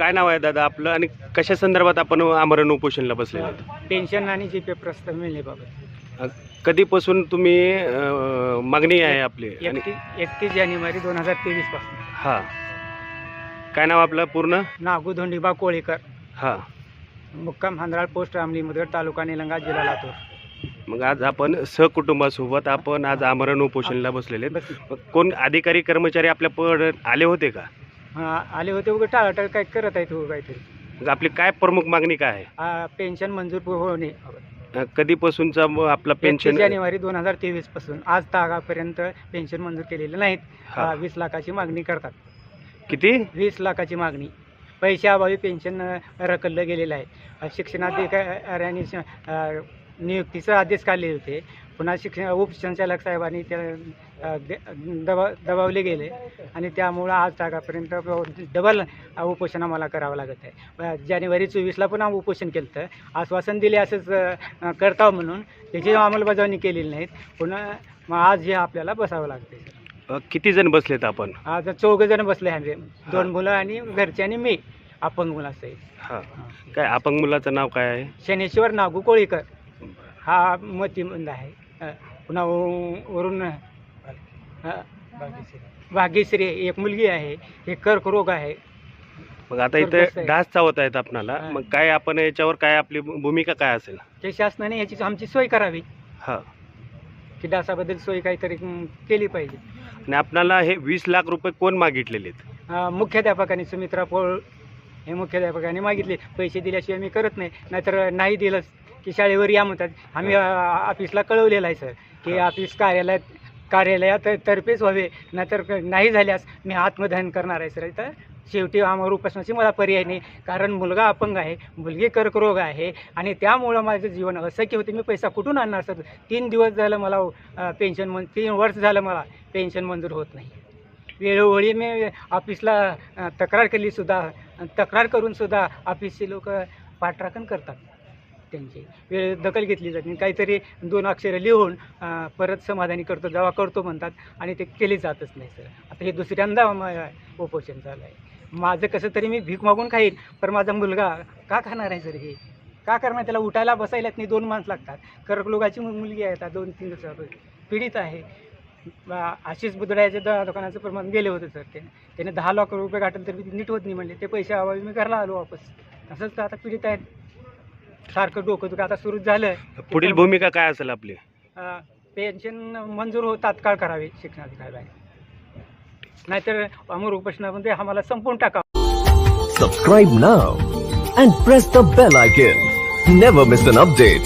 नाव आहे दादा आपलं? आणि कशा संदर्भात आपण आमरण उपोषणला आहोत? पेन्शन आणि जी पे प्रस्ताव मिळण्याबाबत अ, कधीपासून तुम्ही अ, मागणी आहे आपली? आणि एकतीस एकतीस जानेवारी दोन हजार तेवीसपासून. हा. काय नाव आपलं पूर्ण? नागू धोंडीबा कोळीकर. हा. मुक्काम हांदराळ पोस्ट रामली मुदगड तालुका निलंगा जिल्हा लातूर. मग आज आपण सहकुटुंबासोबत आपण आज आमरण उपोषणला बसलेले आहेत. बस. मग कोण अधिकारी कर्मचारी आपल्या पड आले होते का? हा, आले होते उगा टाळाटाळ काय करत आहेत उगा काहीतरी. मग आपली काय प्रमुख मागणी काय आहे? आ, पेन्शन मंजूर होणे. अ, कधीपासूनचा म- आपला पेन्शन जानेवारी दोन हजार तेवीसपासून. आज तागापर्यंत पेन्शन मंजूर केलेले नाहीत. हा. आ, वीस लाखाची मागणी करतात. किती? वीस लाखाची मागणी. पैशाअभावी पेन्शन अ, रखडलं गेलेलं आहे. अ, शिक्षणाधिकाऱ्यांनी श- अ, नियुक्तीचे आदेश काढले होते. पुन्हा शिक्षण उपसंचालक साहेबांनी ते अ, दे- दबा दबावले गेले. आणि त्यामुळं आज तागापर्यंत डबल उपोषण आम्हाला करावं लागत आहे. जानेवारी चोवीसला पण आम्ही उपोषण केलं होतं. आश्वासन दिले असंच करताव म्हणून. त्याची अंमलबजावणी केलेली नाहीत. पुन्हा मग आज हे आपल्याला बसावं लागते किती जण बसलेत आपण? आज चौघ जण बसले आम्ही दोन मुलं आणि घरचे आणि मी अपंग मुलाचं आहे. काय अपंग मुलाचं नाव काय आहे? शनेश्वर नागू कोळीकर. हा मतिमंद आहे. पुन्हा वरून भाग्यश्री एक मुलगी आहे. एक कर्करोग आहे. मग आता इथे? डास चावत आहेत आपणाला हा. मग काय आपण याच्यावर काय आपली भूमिका काय असेल? ते शासनाने याची आमची सोय करावी. हा. की डासाबद्दल सोय काहीतरी केली पाहिजे. आणि आपणाला हे वीस लाख रुपये कोण मागितलेले आहेत? मुख्याध्यापकांनी सुमित्रा पोळ हे मुख्याध्यापकांनी मागितले. पैसे दिल्याशिवाय मी करत नाही. नाहीतर नाही दिलंच. की शाळेवर या म्हणतात. आम्ही ऑफिसला कळवलेलं आहे सर की. ऑफिस कार्यालयात कार्यालयात तर्फेच व्हावे नाहीतर नाही झाल्यास मी आत्मदहन करणार आहे सर तर शेवटी आम्हाला उपासनाची मला पर्याय नाही. कारण मुलगा अपंग आहे मुलगी कर्करोग आहे आणि त्यामुळं माझं जीवन अशक्य होते. मी पैसा कुठून आणणार सर तीन दिवस झालं मला पेन्शन मन तीन वर्ष झालं मला पेन्शन मंजूर होत नाही. वेळोवेळी मी ऑफिसला तक्रार केली सुद्धा तक्रार करून सुद्धा ऑफिसचे लोक पाठराखण करतात. त्यांची. वेळ दखल घेतली जाते काहीतरी दोन अक्षरं लिहून परत समाधानी करतो जेव्हा करतो म्हणतात आणि ते केले जातच नाही सर. आता हे दुसऱ्यांदा उपोषण झालं आहे माझं कसं तरी मी भीक मागून खाईन पण माझा मुलगा का खाणार आहे सर हे? का करणार? त्याला उठायला बसायला नाही दोन माणसं लागतात. कर्कलोगाची मुलगी आहे आता दोन तीन पीडित आहे. बा- आशिष बुधड्याच्या द दुकानाचं प्रमाण गेले होते सर. ते त्याने दहा लाख रुपये गाठले तर नीट होत नाही म्हणले. ते पैसे अभावी मी घरला आलो वापस. तसंच तर आता पीडित आहेत. सारखं डोकं दुखं आता सुरू झालं पुढील भूमिका काय असेल आपली? पेन्शन मंजूर हो तात्काळ करावी शिक्षणाधिकारी नाहीतर अमर उपोषणामध्ये आम्हाला संपून टाका Subscribe now and press the bell icon. Never miss an update.